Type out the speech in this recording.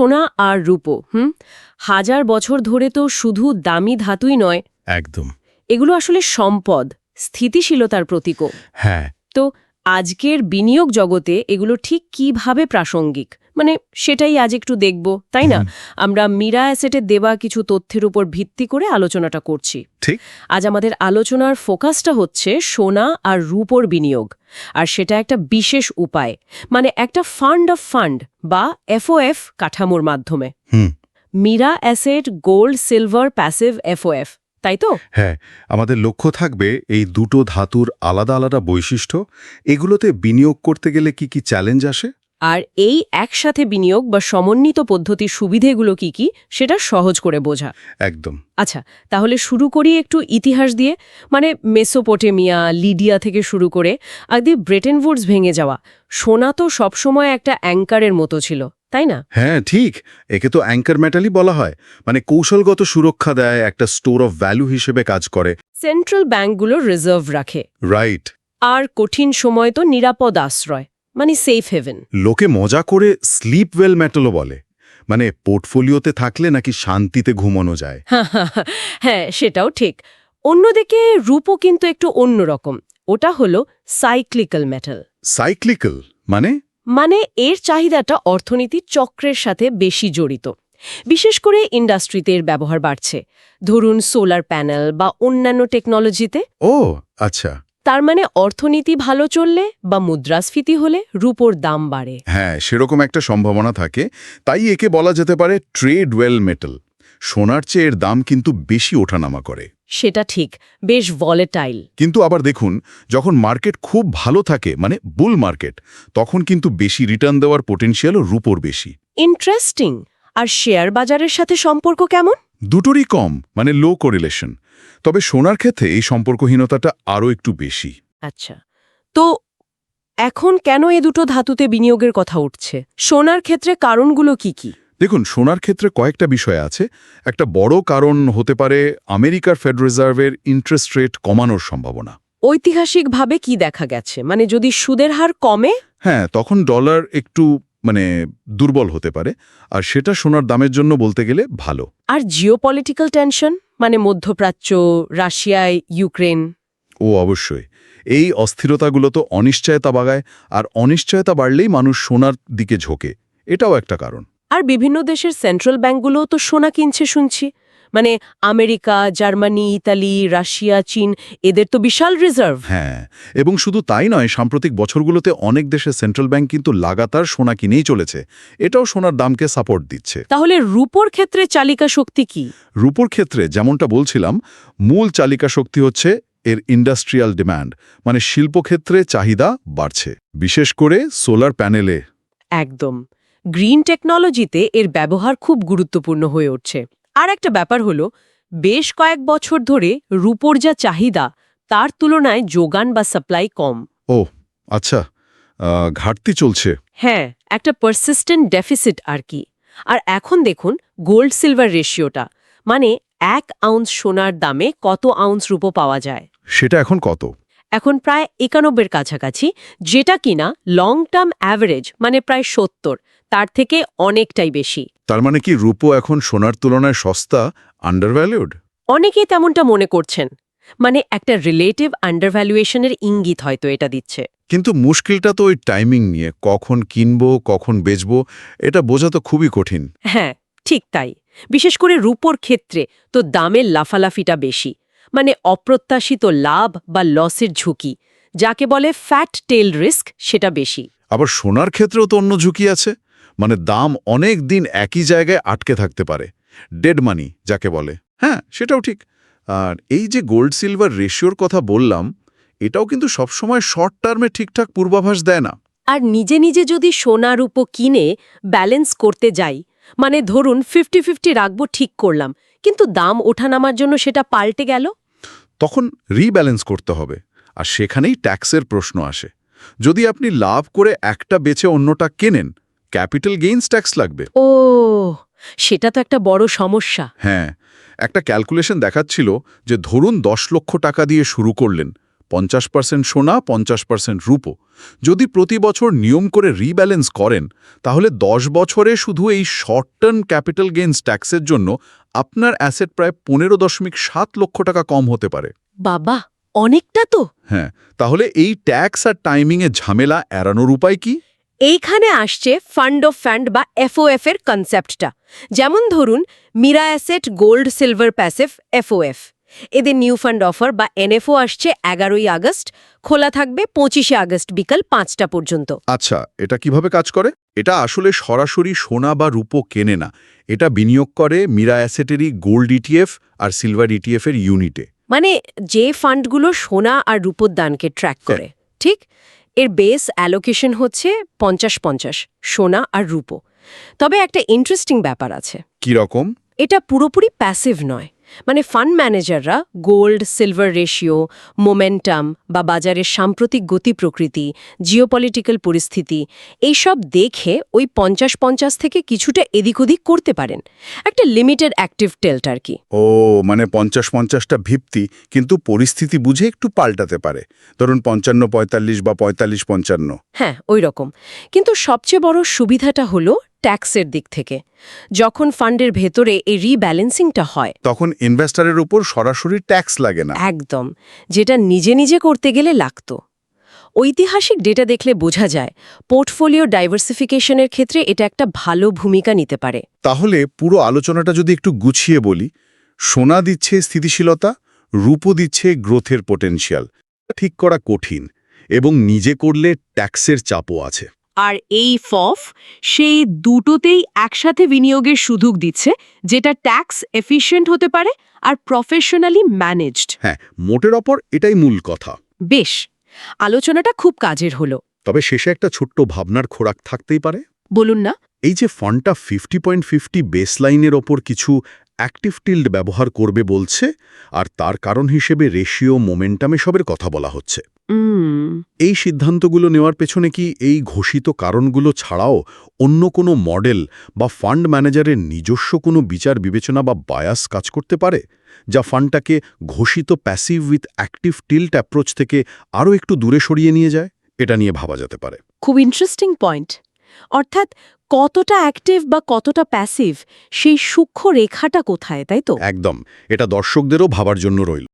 সোনা আর রূপো হুম? হাজার বছর ধরে তো শুধু দামি ধাতুই নয়। একদম। এগুলো আসলে সম্পদ স্থিতিশীলতার প্রতীকও। হ্যাঁ। তো আজকের বিনিয়োগ জগতে এগুলো ঠিক কীভাবে প্রাসঙ্গিক? মানে সেটাই আজ একটু দেখব তাই না? আমরা মীরা অ্যাসেটের দেওয়া কিছু তথ্যের উপর ভিত্তি করে আলোচনাটা করছি। ঠিক। আজ আমাদের আলোচনার ফোকাসটা হচ্ছে সোনা আর রূপোর বিনিয়োগ। আর সেটা একটা বিশেষ উপায় মানে একটা ফান্ড অফ ফান্ড বা এফওএফ কাঠামোর মাধ্যমে। হুম। Mirae asset gold silver passive FOF. তাই তো? হ্যাঁ আমাদের লক্ষ্য থাকবে এই দুটো ধাতুর আলাদা আলাদা বৈশিষ্ট্য। এগুলোতে বিনিয়োগ করতে গেলে কি কি চ্যালেঞ্জ আসে? আর এই একসাথে বিনিয়োগ বা সমন্বিত পদ্ধতির সুবিধেগুলো কি কি সেটা সহজ করে বোঝা। একদম। আচ্ছা তাহলে শুরু করি একটু ইতিহাস দিয়ে। মানে মেসোপোটেমিয়া লিডিয়া থেকে শুরু করে আদি ব্রেটেন উডস ভেঙে যাওয়া। সোনা তো সবসময় একটা অ্যাঙ্কারের মতো ছিল। তাই না? হ্যাঁ ঠিক। একে তো অ্যাঙ্কার মেটালই বলা হয়। মানে কৌশলগত সুরক্ষা দেয় একটা স্টোর অফ ভ্যালু হিসেবে কাজ করে। সেন্ট্রাল ব্যাঙ্কগুলো রিজার্ভ রাখে। রাইট। আর কঠিন সময় তো নিরাপদ আশ্রয় মানে সেফ হেভেন। লোকে মজা করে স্লিপ ওয়েল মেটালও বলে। মানে পোর্টফোলিওতে থাকলে নাকি শান্তিতে ঘুমানো যায়। হ্যাঁ সেটাও ঠিক। অন্যদিকে রূপও কিন্তু একটু অন্যরকম। ওটা হলো সাইক্লিক্যাল মেটাল। সাইক্লিক্যাল? মানে? মানে এর চাহিদাটা অর্থনীতির চক্রের সাথে বেশি জড়িত। বিশেষ করে ইন্ডাস্ট্রিতে এর ব্যবহার বাড়ছে। ধরুন সোলার প্যানেল বা অন্যান্য টেকনোলজিতে। ও আচ্ছা। তার মানে অর্থনীতি ভালো চললে বা মুদ্রাস্ফীতি হলে রূপোর দাম বাড়ে। হ্যাঁ সেরকম একটা সম্ভাবনা থাকে। তাই একে বলা যেতে পারে ট্রেড ওয়েল মেটাল। সোনার চেয়ে এর দাম কিন্তু বেশি ওঠানামা করে। সেটা ঠিক বেশ ভলেটাইল কিন্তু আবার দেখুন যখন মার্কেট খুব ভালো থাকে মানে বুল মার্কেট তখন কিন্তু বেশি রিটার্ন দেওয়ার পোটেনশিয়ালও রুপোর বেশি। ইন্টারেস্টিং আর শেয়ার বাজারের সাথে সম্পর্ক কেমন? দুটোরই কম মানে লো কোরিলেশন তবে সোনার ক্ষেত্রে এই সম্পর্কহীনতাটা আরও একটু বেশি। আচ্ছা তো এখন কেন এ দুটো ধাতুতে বিনিয়োগের কথা উঠছে? সোনার ক্ষেত্রে কারণগুলো কি কি? দেখুন সোনার ক্ষেত্রে কয়েকটা বিষয় আছে। একটা বড় কারণ হতে পারে আমেরিকার ফেড রিজার্ভের ইন্টারেস্ট রেট কমানোর সম্ভাবনা। ঐতিহাসিকভাবে কি দেখা গেছে? মানে যদি সুদের হার কমে? হ্যাঁ তখন ডলার একটু মানে দুর্বল হতে পারে। আর সেটা সোনার দামের জন্য বলতে গেলে ভালো। আর জিওপলিটিক্যাল টেনশন মানে মধ্যপ্রাচ্য রাশিয়ায় ইউক্রেন? ও অবশ্যই। এই অস্থিরতাগুলো তো অনিশ্চয়তা বাগায় আর অনিশ্চয়তা বাড়লেই মানুষ সোনার দিকে ঝোঁকে। এটাও একটা কারণ। আর বিভিন্ন দেশের সেন্ট্রাল ব্যাঙ্কগুলোও তো সোনা কিনছে শুনছি। মানে আমেরিকা জার্মানি ইতালি রাশিয়া চীন এদের তো বিশাল রিজার্ভ হ্যাঁ এবং শুধু তাই নয় সাম্প্রতিক বছরগুলোতে অনেক দেশের সেন্ট্রাল ব্যাংক কিন্তু লাগাতার সোনা কিনেই চলেছে। এটাও সোনার দামকে সাপোর্ট দিচ্ছে। তাহলে রূপোর ক্ষেত্রে চালিকা শক্তি কি? রূপোর ক্ষেত্রে যেমনটা বলছিলাম মূল চালিকা শক্তি হচ্ছে এর ইন্ডাস্ট্রিয়াল ডিম্যান্ড মানে শিল্পক্ষেত্রে চাহিদা বাড়ছে। বিশেষ করে সোলার প্যানেলে একদম। গ্রিন টেকনোলজিতে এর ব্যবহার খুব গুরুত্বপূর্ণ হয়ে উঠছে। আর একটা ব্যাপার হলো বেশ কয়েক বছর ধরে রূপোর যা চাহিদা তার তুলনায় যোগান বা সাপ্লাই কম। ও আচ্ছা ঘাটতি চলছে। হ্যাঁ একটা পারসিস্টেন্ট ডেফিসিট আর কি। আর এখন দেখুন গোল্ড সিলভার রেশিওটা মানে এক আউন্স সোনার দামে কত আউন্স রূপো পাওয়া যায়। সেটা এখন কত? এখন প্রায় একানব্বের কাছাকাছি যেটা কিনা লং টার্ম অ্যাভারেজ মানে প্রায় সত্তর তার থেকে অনেকটাই বেশি। তার মানে কি রূপো এখন সোনার তুলনায় সস্তা আন্ডারভ্যালিউড অনেকেই তেমনটা মনে করছেন। মানে একটা রিলেটিভ আন্ডারভ্যালুয়েশনের ইঙ্গিত হয়তো এটা দিচ্ছে। কিন্তু মুশকিলটা তো ওই টাইমিং নিয়ে কখন কিনবো কখন বেচবো এটা বোঝা তো খুবই কঠিন। হ্যাঁ ঠিক তাই। বিশেষ করে রূপোর ক্ষেত্রে তো দামের লাফালাফিটা বেশি। মানে অপ্রত্যাশিত লাভ বা লসের ঝুঁকি যাকে বলে ফ্যাট টেল রিস্ক সেটা বেশি। আবার সোনার ক্ষেত্রেও তো অন্য ঝুঁকি আছে মানে দাম অনেক দিন একই জায়গায় আটকে থাকতে পারে ডেড মানি যাকে বলে। হ্যাঁ সেটাও ঠিক। আর এই যে গোল্ড সিলভার রেশিওর কথা বললাম এটাও কিন্তু সবসময় শর্ট টার্মে ঠিকঠাক পূর্বাভাস দেয় না। আর নিজে নিজে যদি সোনা রূপো কিনে ব্যালেন্স করতে যাই মানে ধরুন ফিফটি ফিফটি রাখব ঠিক করলাম কিন্তু দাম ওঠানামার জন্য সেটা পাল্টে গেল? তখন রিব্যালেন্স করতে হবে। আর সেখানেই ট্যাক্সের প্রশ্ন আসে। যদি আপনি লাভ করে একটা বেছে অন্যটা কেনেন ক্যাপিটাল গেইনস ট্যাক্স লাগবে। ও সেটা তো একটা বড় সমস্যা। হ্যাঁ একটা ক্যালকুলেশন দেখাচ্ছিল যে ধরুন দশ লক্ষ টাকা দিয়ে শুরু করলেন পঞ্চাশ পার্সেন্ট সোনা পঞ্চাশ পার্সেন্ট রূপো। যদি প্রতি বছর নিয়ম করে রিব্যালেন্স করেন তাহলে দশ বছরে শুধু এই শর্ট টার্ম ক্যাপিটাল গেইনস ট্যাক্সের জন্য আপনার অ্যাসেট প্রায় পনেরো দশমিক সাত লক্ষ টাকা কম হতে পারে। বাবা অনেকটা তো। হ্যাঁ তাহলে এই ট্যাক্স আর টাইমিংয়ে ঝামেলা এড়ানোর উপায় কি? এইখানে আসছে ফান্ড অফ ফান্ড বা এফওএফ এর কনসেপ্টটা যেমন ধরুন Mirae asset gold silver passive FOF এদের নিউ ফান্ড অফার বা এনএফও আসছে এগারোই আগস্ট খোলা থাকবে পঁচিশে আগস্ট বিকাল পাঁচটা পর্যন্ত। আচ্ছা এটা কীভাবে কাজ করে? এটা আসলে সরাসরি সোনা বা রূপো কেনে না। এটা বিনিয়োগ করে মিরা অ্যাসেটেরই গোল্ড ইটিএফ আর সিলভার ইটিএফ এর ইউনিটে মানে যে ফান্ডগুলো সোনা আর রূপোর দানকে ট্র্যাক করে ঠিক? এর বেস অ্যালোকেশন হচ্ছে পঞ্চাশ পঞ্চাশ সোনা আর রূপো। তবে একটা ইন্টারেস্টিং ব্যাপার আছে। কি রকম এটা পুরোপুরি প্যাসিভ নয়। মানে ফান্ড ম্যানেজাররা গোল্ড সিলভার রেশিও মোমেন্টাম বা বাজারের সাম্প্রতিক গতি প্রকৃতি জিওপলিটিক্যাল পরিস্থিতি এইসব দেখে ওই পঞ্চাশ পঞ্চাশ থেকে কিছুটা এদিক ওদিক করতে পারেন। একটা লিমিটেড অ্যাক্টিভ টেল্ট আর কি। ও মানে পঞ্চাশ পঞ্চাশটা ভিত্তি কিন্তু পরিস্থিতি বুঝে একটু পাল্টাতে পারে। ধরুন পঞ্চান্ন পঁয়তাল্লিশ বা পঁয়তাল্লিশ পঞ্চান্ন। হ্যাঁ ওই রকম। কিন্তু সবচেয়ে বড় সুবিধাটা হলো ট্যাক্সের দিক থেকে। যখন ফান্ডের ভেতরে এই রিব্যালেন্সিংটা হয় তখন ইনভেস্টারের উপর সরাসরি ট্যাক্স লাগে না। একদম যেটা নিজে নিজে করতে গেলে লাগতো। ঐতিহাসিক ডেটা দেখলে বোঝা যায় পোর্টফোলিও ডাইভার্সিফিকেশনের ক্ষেত্রে এটা একটা ভালো ভূমিকা নিতে পারে। তাহলে পুরো আলোচনাটা যদি একটু গুছিয়ে বলি সোনা দিচ্ছে স্থিতিশীলতা রূপো দিচ্ছে গ্রোথের পোটেনশিয়াল ঠিক করা কঠিন এবং নিজে করলে ট্যাক্সের চাপও আছে। আর এই ফফ সেই দুটোতেই একসাথে বিনিয়োগের সুযোগ দিচ্ছে যেটা ট্যাক্স এফিশিয়েন্ট হতে পারে আর প্রফেশনালি ম্যানেজড হ্যাঁ মোটের অপর এটাই মূল কথা। বেশ আলোচনাটা খুব কাজের হলো। তবে শেষে একটা ছোট্ট ভাবনার খোরাক থাকতেই পারে। বলুন না। এই যে ফান্ডটা ফিফটি পয়েন্ট ফিফটি বেসলাইনের ওপর কিছু অ্যাক্টিভ টিল্ড ব্যবহার করবে বলছে আর তার কারণ হিসেবে রেশিও মোমেন্টাম এসবের কথা বলা হচ্ছে। এই সিদ্ধান্তগুলো নেওয়ার পেছনে কি এই ঘোষিত কারণগুলো ছাড়াও অন্য কোনো মডেল বা ফান্ড ম্যানেজারের নিজস্ব কোনো বিচার বিবেচনা বা বায়াস কাজ করতে পারে? যা ফান্ডটাকে ঘোষিত passive with active tilt approach থেকে আরও একটু দূরে সরিয়ে নিয়ে যায়? এটা নিয়ে ভাবা যেতে পারে। খুব ইন্টারেস্টিং পয়েন্ট অর্থাৎ কতটা অ্যাক্টিভ বা কতটা প্যাসিভ সেই সূক্ষ্ম রেখাটা কোথায় তাই তো? একদম। এটা দর্শকদেরও ভাবার জন্য রইল।